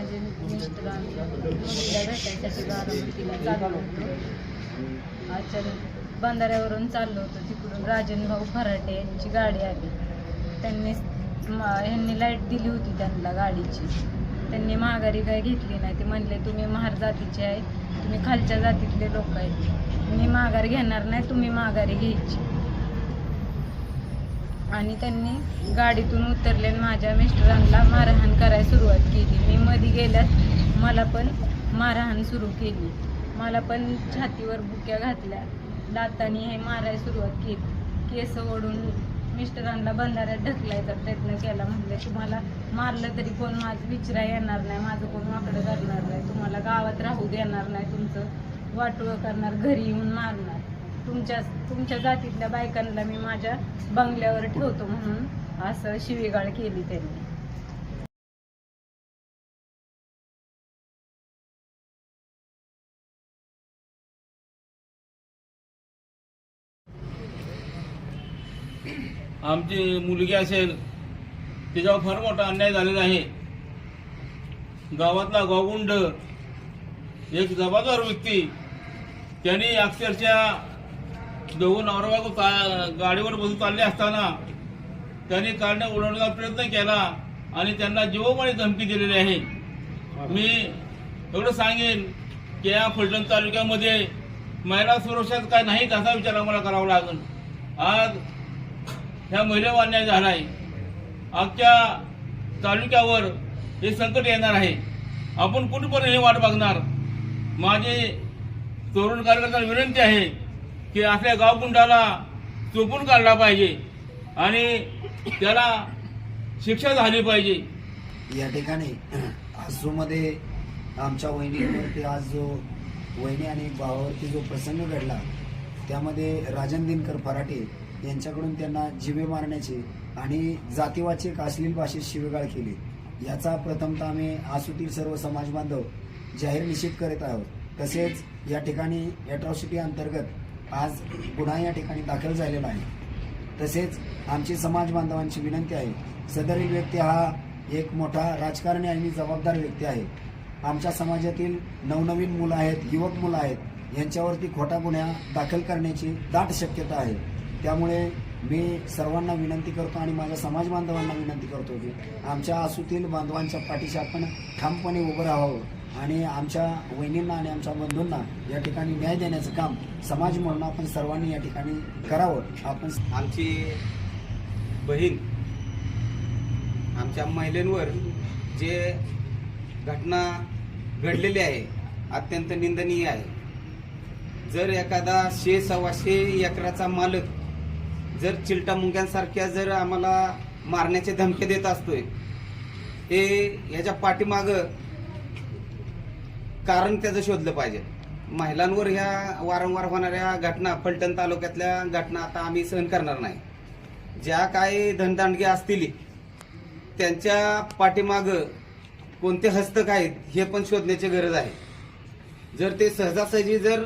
माझे मिस्टर आम्ही मुलीला भेटायसाठी बारामतीला चाललो होतो. अचानक बंधाऱ्यावरून चाललो होतो तिकडून. राजन भाऊ फराटे यांची गाडी आली. त्यांनी ह्यांनी लाइट दिली होती त्यांना गाडीची. त्यांनी माघारी काय घेतली नाही. ते म्हणले तुम्ही महार जातीचे आहे तुम्ही खालच्या जातीतले लोक आहेत. मी माघार घेणार नाही. तुम्ही माघारी घ्यायची. आणि त्यांनी गाडीतून उतरले आणि माझ्या मिस्टरांना मारहाण करायला सुरुवात केली. मी मध्ये गेल्यास मला पण मारहाण सुरू केली. मला पण छातीवर बुक्या घातल्या. दातानी हे मारायला सुरुवात केली. केस ओढून मिस्टरांना बंधाऱ्यात ढकलायचा प्रयत्न केला. म्हणले तुम्हाला मारलं तरी कोण माझं विचारा येणार नाही. माझं कोण वाकडं करणार नाही. तुम्हाला गावात राहू देणार नाही. तुमचं वाटोळं करणार घरी येऊन मारणार. तुमच्या तुमच्या जातीतल्या बायकांना मी माझ्या बंगल्यावर ठेवतो म्हणून असं शिवीगाळ केली त्यांनी. आमची मुलगी असेल तिच्यावर फार मोठा अन्याय झालेला आहे. गावातला गावगुंड एक जबाबदार व्यक्ती त्यांनी अक्षरशः दोघं नवरा चा- गाडीवर बसून चालले असताना त्यांनी कारणे उडवण्याचा प्रयत्न केला आणि त्यांना जीवमाने धमकी दिलेली आहे. मी एवढं सांगेन की या फलटण तालुक्यामध्ये महिला सुरक्षाच काय नाही त्याचा विचार आम्हाला करावा लागेल. आज ह्या महिलेवर अन्याय आहे आजच्या तालुक्यावर हे संकट येणार आहे. आपण कुठपर्यंत हे वाट बघणार? माझी तरुण कार्यकर्त्यांना विनंती आहे की आपल्या गावगुंडाला चोपून काढला पाहिजे आणि त्याला शिक्षा झाली पाहिजे. या ठिकाणी आजूमध्ये आमच्या वहिनीवरती आज जो वहिनी आणि भावावरती जो प्रसंग घडला त्यामध्ये राजन दिनकर फराटे यांच्याकडून त्यांना जिवे मारण्याचे आणि जातीवाचक अश्लील भाषेत शिवेगाळ केली. याचा प्रथमतः आम्ही आसुतील सर्व समाज बांधव जाहीर निषेध करीत आहोत. तसेच या ठिकाणी अॅट्रॉसिटी अंतर्गत आज गुन्हा या ठिकाणी दाखल झालेला आहे. तसेच आमची समाज बांधवांची विनंती आहे सदरील व्यक्ती हा एक मोठा राजकारणी आणि जबाबदार व्यक्ती आहे. आमच्या समाजातील नवनवीन मुलं आहेत युवक मुलं आहेत यांच्यावरती खोटा गुन्हा दाखल करण्याची दाट शक्यता आहे. त्यामुळे मी सर्वांना विनंती करतो आणि माझ्या समाज बांधवांना विनंती करतो की आमच्या आसूतील बांधवांच्या पाठीशी आपण ठामपणे उभं राहावं. आणि आमच्या वहिनींना आणि आमच्या बंधूंना या ठिकाणी न्याय देण्याचं काम समाज म्हणून आपण सर्वांनी या ठिकाणी करावं. आपण आमची बहीण आमच्या महिलांवर जे घटना घडलेली आहे अत्यंत निंदनीय आहे. जर एखादा शे सव्वाशे एकराचा मालक जर चिलटा मुंग्यांसारख्या जर आम्हाला मारण्याचे धमके देत असतोय हे याच्या पाठीमागं कारण त्याचं शोधलं पाहिजे. महिलांवर ह्या वारंवार होणाऱ्या घटना फलटण तालुक्यातल्या घटना आता आम्ही सहन करणार नाही. ज्या काही धनदांडगे असतील त्यांच्या पाठीमाग कोणते हस्तक आहेत हे पण शोधण्याची गरज आहे. जर ते सहजासहजी जर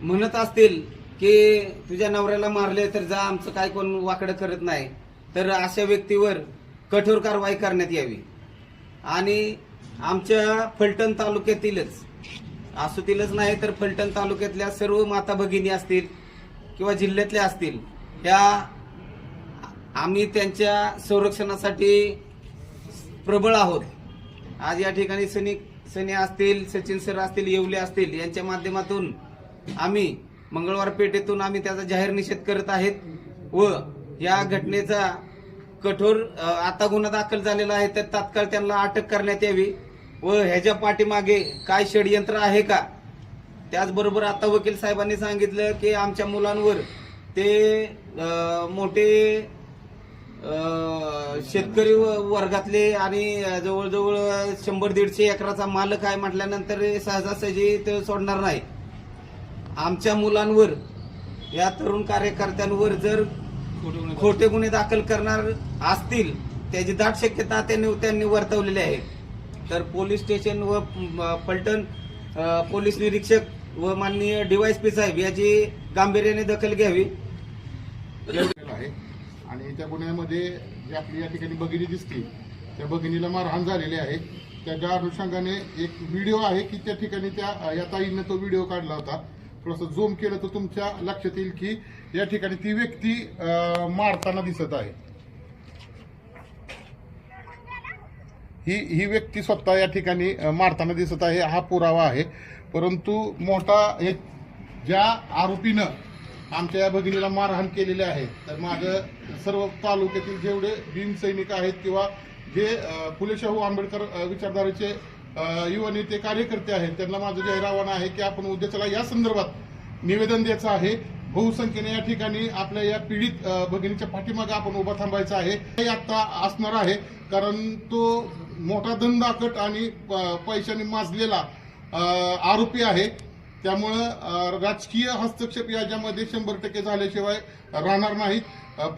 म्हणत असतील की तुझ्या नवऱ्याला मारले तर जा आमचं काय कोण वाकडं करत नाही. तर अशा व्यक्तीवर कठोर कारवाई करण्यात यावी. आणि आमच्या फलटण तालुक्यातीलच. आसुतीलच नाही तर फलटण तालुक्यातल्या सर्व माता भगिनी असतील किंवा जिल्ह्यातल्या असतील या आम्ही त्यांच्या संरक्षणासाठी प्रबळ आहोत. आज या ठिकाणी सनी सनी असतील सचिन सर असतील येवले असतील यांच्या माध्यमातून आम्ही मंगळवार पेठेतून आम्ही त्याचा जाहीर निषेध करत आहेत व या घटनेचा कठोर आता गुन्हा दाखल झालेला आहे तर तात्काळ त्यांना अटक करण्यात यावी. व ह्याच्या पाठीमागे काय षडयंत्र आहे का? त्याचबरोबर आता वकील साहेबांनी सांगितलं की आमच्या मुलांवर ते मोठे शेतकरी व- वर्गातले आणि जवळजवळ शंभर दीडशे एकराचा मालक आहे म्हटल्यानंतर सहजासहजी ते सोडणार नाही. आमच्या मुलांवर या तरुण कार्यकर्त्यांवर जर खोटे गुन्हे दाखल करणार असतील त्याची दाट शक्यता त्यांनी त्यांनी वर्तवलेली आहे. तर पोलीस स्टेशन व पलटण फलटण पोलीस निरीक्षक व माननीय डीवायसपी साहेब याची गांभीर्याने दखल घ्यावी. आहे. आणि त्या गुन्ह्यामध्ये जी आपली या ठिकाणी भगिनी दिसते त्या भगिनीला मारहाण झालेली आहे. त्याच्या अनुषंगाने एक व्हिडिओ आहे की त्या ठिकाणी त्या या ताईनं तो व्हिडिओ काढला होता. थोडंसं झूम केलं तर तुमच्या लक्षात येईल की या ठिकाणी ती व्यक्ती मारताना दिसत आहे. ही ही व्यक्ती स्वतः या ठिकाणी मारताना दिसत आहे हा पुरावा आहे. परंतु मोठा हे ज्या आरोपीनं आमच्या या भगिनीला मारहाण केलेली आहे तर माझं सर्व तालुक्यातील जेवढे भीमसैनिक आहेत किंवा जे फुलेशाहू फुले शाहू आंबेडकर विचारधारेचे युवा नेते कार्यकर्ते आहेत त्यांना माझं जाहीर आव्हान आहे की आपण उद्याच्याला या संदर्भात निवेदन द्यायचं आहे. बहुसंख्येने या ठिकाणी आपल्या या पीडित भगिनीच्या पाठीमागे आपण उभा थांबायचं आहे. हे आता असणार आहे कारण तो मोठा धंदाकट आणि प- पैशाने माजलेला आरोपी आहे. त्यामुळं राजकीय हस्तक्षेप याच्यामध्ये शंभर टक्के झाल्याशिवाय राहणार नाहीत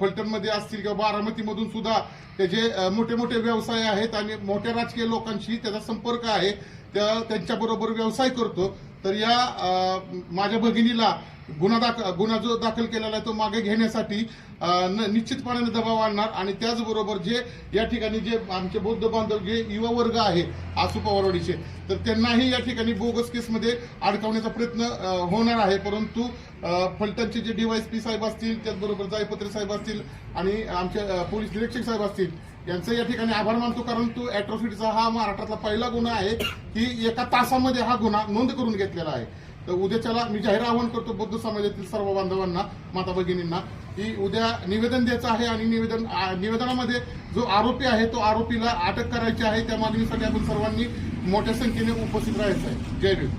फलटणमध्ये असतील किंवा बारामतीमधून सुद्धा त्याचे मोठे मोठे व्यवसाय आहेत आणि मोठ्या राजकीय लोकांशी त्याचा संपर्क आहे त्या त्यांच्याबरोबर व्यवसाय करतो. तर या माझ्या भगिनीला गुन्हा दाखल गुन्हा जो दाखल केलेला आहे तो मागे घेण्यासाठी न- निश्चितपणाने दबाव आणणार आणि त्याचबरोबर जे या ठिकाणी जे आमचे बौद्ध बांधव जे युवा वर्ग आहे आसू पवारवाडीचे तर त्यांनाही या ठिकाणी बोगस केसमध्ये अडकवण्याचा प्रयत्न होणार आहे. परंतु फलटणचे जे डीवायसपी साहेब असतील त्याचबरोबर जायपत्रे साहेब असतील आणि आमचे पोलीस निरीक्षक साहेब असतील यांचं या ठिकाणी आभार मानतो. कारण तो अॅट्रॉसिटीचा हा महाराष्ट्रातला पहिला गुन्हा आहे की एका तासामध्ये हा गुन्हा नोंद करून घेतलेला आहे. तर उद्याच्याला मी जाहीर आवाहन करतो बौद्ध समाजातील सर्व बांधवांना माता भगिनींना की उद्या निवेदन द्यायचं आहे आणि निवेदन निवेदनामध्ये जो आरोपी आहे तो आरोपीला अटक करायची आहे. त्या मागणीसाठी आपण सर्वांनी मोठ्या संख्येने उपस्थित राहायचं आहे. जय भीम.